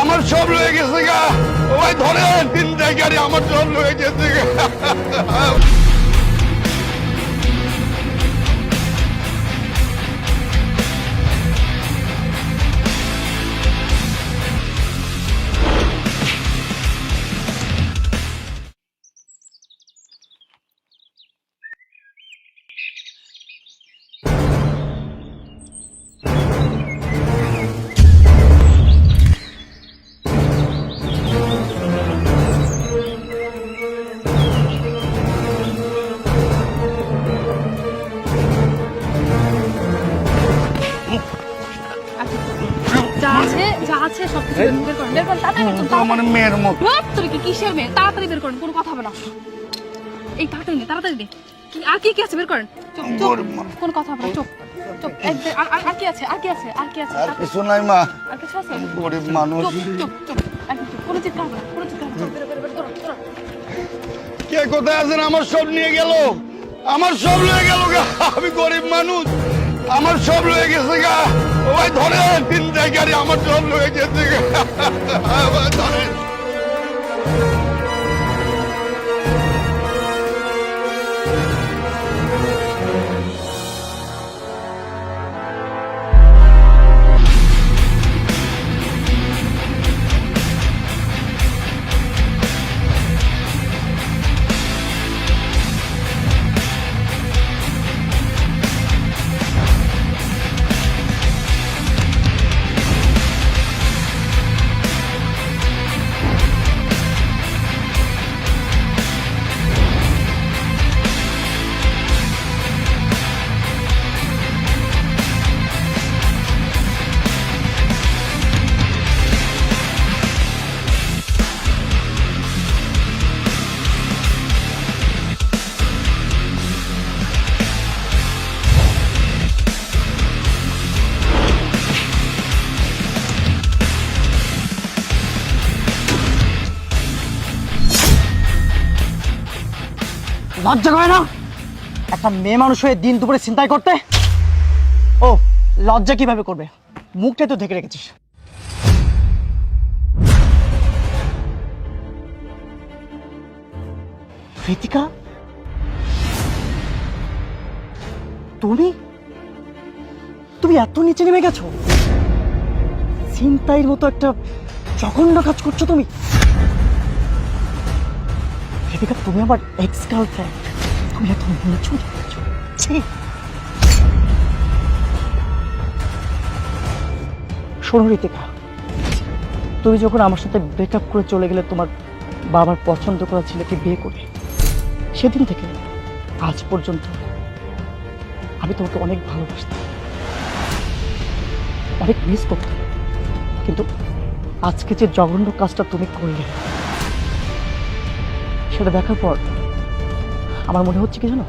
আমার সব রয়ে গেছে গা। ওই ধরে তিনটাই গাড়ি আমার সব রয়ে গেছে গা। যা যা আছে সব কিছু বের করেন বের করেন তাড়াতাড়ি বের করেন, তো মানে মেয়ের মতো ধুর, কি কিসের মেয়ে তাড়াতাড়ি বের করেন কোনো কথা এই তাড়াতাড়ি নে তাড়াতাড়ি কি আর কি কি আছে বের করেন গরিব কথা চুপ চুপ আর কি আছে আর কি আছে আর কি আছে আর আর- কিছু নাই মা আর কিছু আছে গরিব মানুষ চুপ চুপ চুপ কোনো চিৎকার হবে কোনো চিৎকার হবে না বেরো, বেরো, বেরো, বেরো, বেরো। কে কোথায় আছেন আমার সব নিয়ে গেল আমার সব নিয়ে গেল আমি গরিব মানুষ আমার সব রয়ে গেছে গা। ওই ধরে, তিন গাড়ি আমার সব রয়ে গেছে গা। ধরে। লজ্জা করে না? একটা মেয়ে মানুষ হয়ে দিন দুপুরে চিন্তাই করতে? ও, লজ্জা কীভাবে করবে? মুখটাই তো ঢেকে রেখেছিস। কৃতিকা তুমি? তুমি এত নিচে নেমে গেছো? চিন্তাইয়ের মতো একটা জঘন্য কাজ করছ তুমি। রিতিকা তুমি আমার এক্স গার্লফ্রেন্ড তুমি এত নিচু নেমেছো শোনো রিতিকা, তুমি যখন আমার সাথে ব্রেকআপ করে চলে গেলে তোমার বাবার পছন্দ করা ছেলেকে বিয়ে করে, সেদিন থেকে আজ পর্যন্ত আমি তোমাকে অনেক ভালোবাসতাম। অনেক মিস করতাম। কিন্তু আজকে যে জঘন্য কাজটা তুমি করলে সেটা দেখার পর আমার মনে হচ্ছে কি জানো?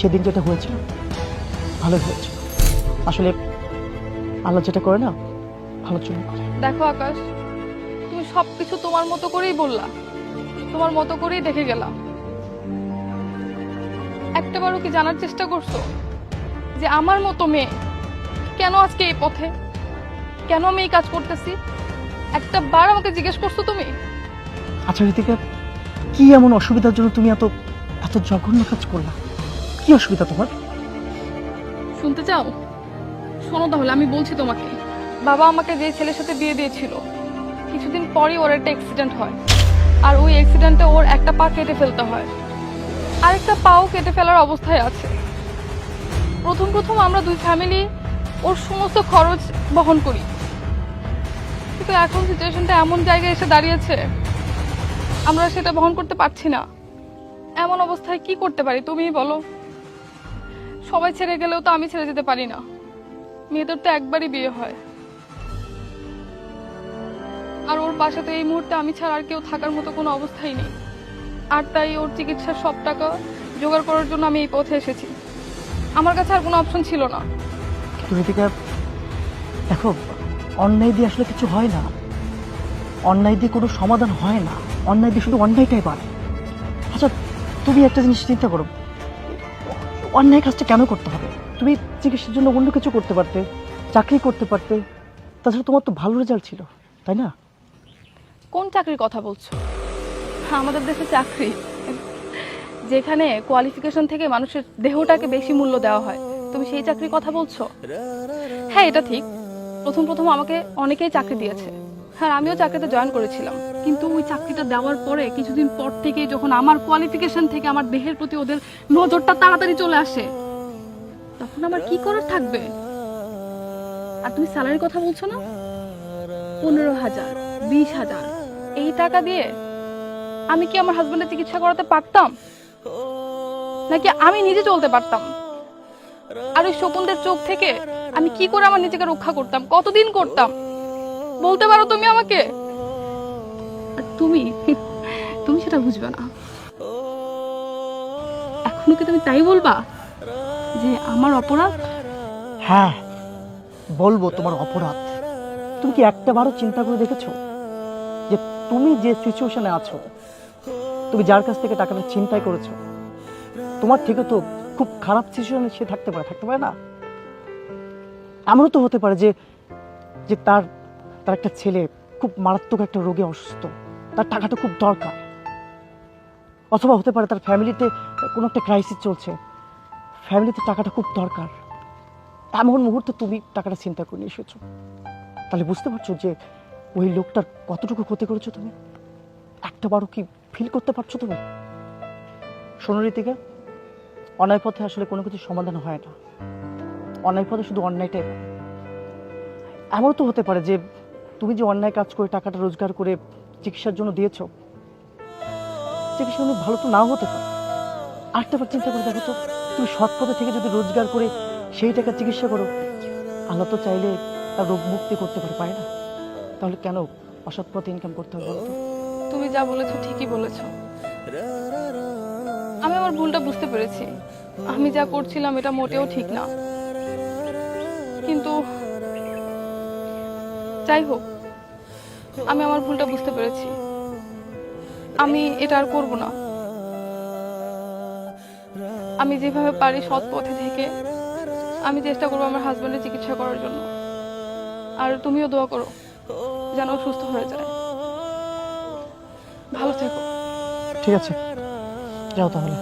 সেদিন যেটা হয়েছিল ভালো হয়েছে আসলে আল্লাহ যেটা করে না ভালোর জন্য করে। দেখো আকাশ তুমি সবকিছু তোমার মতো করেই বললা। তোমার মতো করেই দেখে গেলাম। একটাবারও কি জানার চেষ্টা করছ? যে আমার মতো মেয়ে কেন আজকে এই পথে? কেন আমি এই কাজ করতেছি? একটা বার আমাকে জিজ্ঞেস করছ তুমি? আচ্ছা ঋতিকা কি এমন অসুবিধার জন্য তুমি এত এত জঘন্য কাজ করলা? কি অসুবিধা তোমার? শুনতে চাও? শোনো তাহলে, আমি বলছি তোমাকে। বাবা আমাকে যে ছেলের সাথে বিয়ে দিয়েছিল, কিছুদিন পরই ওর একটা অ্যাক্সিডেন্ট হয়। আর ওই অ্যাক্সিডেন্টে ওর একটা পা কেটে ফেলতে হয়। আর একটা পাও কেটে ফেলার অবস্থায় আছে। প্রথম প্রথম আমরা দুই ফ্যামিলি ওর সমস্ত খরচ বহন করি। কিন্তু এখন সিচুয়েশনটা এমন জায়গায় এসে দাঁড়িয়েছে আমরা সেটা বহন করতে পারছি না। এমন অবস্থায় কি করতে পারি তুমিই বলো। সবাই ছেড়ে গেলেও তো আমি ছেড়ে যেতে পারি না। মেয়েদের তো একবারই বিয়ে হয়। আর ওর পাশে তো এই মুহূর্তে আমি ছাড়া আর কেউ থাকার মতো কোনো অবস্থাই নেই। আর তাই ওর চিকিৎসার সব টাকা জোগাড় করার জন্য আমি এই পথে এসেছি। আমার কাছে আর কোনো অপশন ছিল না। কিন্তু ঋতিকা দেখো, অন্যায় দিয়ে আসলে কিছু হয় না। অন্যায় দিয়ে কোনো সমাধান হয় না। অন্যায় দিয়ে শুধু অন্যায়টাই বাড়ে। আচ্ছা তুমি একটা জিনিস চিন্তা করো। অন্যায় কাজটা কেন করতে হবে? তুমি চিকিৎসার জন্য অন্য কিছু করতে পারতে, চাকরি করতে পারতে, তাছাড়া তোমার তো ভালো রেজাল্ট ছিল, তাই না? কোন চাকরির কথা বলছো? আমাদের দেশে চাকরি। যেখানে কোয়ালিফিকেশন থেকে মানুষের দেহটাকে বেশি মূল্য দেওয়া হয়, তুমি সেই চাকরির কথা বলছো? হ্যাঁ এটা ঠিক। প্রথম প্রথম আমাকে অনেকেই চাকরি দিয়েছে। হ্যাঁ আমিও চাকরিতে জয়েন করেছিলাম। কিন্তু ওই চাকরিটা দেওয়ার পরে কিছুদিন পর থেকে যখন আমার কোয়ালিফিকেশন থেকে আমার দেহের প্রতি ওদের নজরটা তাড়াতাড়ি চলে আসে, তখন আমার কি করার থাকবে? আর তুমি স্যালারির কথা বলছো না? পনেরো হাজার, বিশ হাজার, এই টাকা দিয়ে আমি কি আমার হাজবেন্ডের চিকিৎসা করাতে পারতাম? নাকি আমি নিজে চলতে পারতাম? আর ওই শকুনদের চোখ থেকে আমি কি করে আমার নিজেকে রক্ষা করতাম? কতদিন করতাম? বলতে পারো তুমি আমাকে? আর তুমি? তুমি সেটা বুঝবে না। এখনও কি তুমি তাই বলবা? যে আমার অপরাধ? হ্যাঁ বলব তোমার অপরাধ। তুমি কি একটা বারও চিন্তা করে দেখেছ? যে তুমি যে সিচুয়েশনে আছো তুমি যার কাছ থেকে টাকাটা চিন্তাই করেছ তোমার থেকে তো খুব খারাপ সিচুয়েশনে সে থাকতে পারে থাকতে পারে না? এমনও তো হতে পারে যে যে তার তার একটা ছেলে খুব মারাত্মক একটা রোগে অসুস্থ। তার টাকাটা খুব দরকার। অথবা হতে পারে তার ফ্যামিলিতে কোনো একটা ক্রাইসিস চলছে। ফ্যামিলিতে টাকাটা খুব দরকার। এমন মুহূর্তে তুমি টাকাটা চিন্তা করে এসেছ। তাহলে বুঝতে পারছ যে ওই লোকটার কতটুকু ক্ষতি করেছ তুমি? একটা বারও কি ফিল করতে পারছ তুমি? শোনো রীতিকা, অন্যায় পথে আসলে কোনো কিছু সমাধান হয় না। অন্যায় পথে শুধু অন্যায়টাই। এমনও তো হতে পারে যে তুমি যে অন্যায় কাজ করে টাকাটা রোজগার করে চিকিৎসার জন্য দিয়েছ চিকিৎসা অনেক ভালো তো নাও হতে পারে। আরেকটা বার চিন্তা করে দেখো তো, তুমি সৎ পথে থেকে যদি রোজগার করে সেই টাকা চিকিৎসা করো, আল্লাহ তো চাইলে তার রোগ মুক্তি করতে পারে পারে না? তাহলে কেন অসৎ পথে ইনকাম করতে হবে তুমি যা বলেছ ঠিকই বলেছ। আমি আমার ভুলটা বুঝতে পেরেছি। আমি যা করছিলাম এটা মোটেও ঠিক না। কিন্তু যাই হোক আমি আমার ভুলটা বুঝতে পেরেছি। আমি এটা আর করব না। আমি যেভাবে পারি সৎ পথে থেকে আমি চেষ্টা করব আমার হাজবেন্ডের চিকিৎসা করার জন্য। আর তুমিও দোয়া করো যেন সুস্থ হয়ে যায়। ভালো থেকো। ঠিক আছে যাও তাহলে।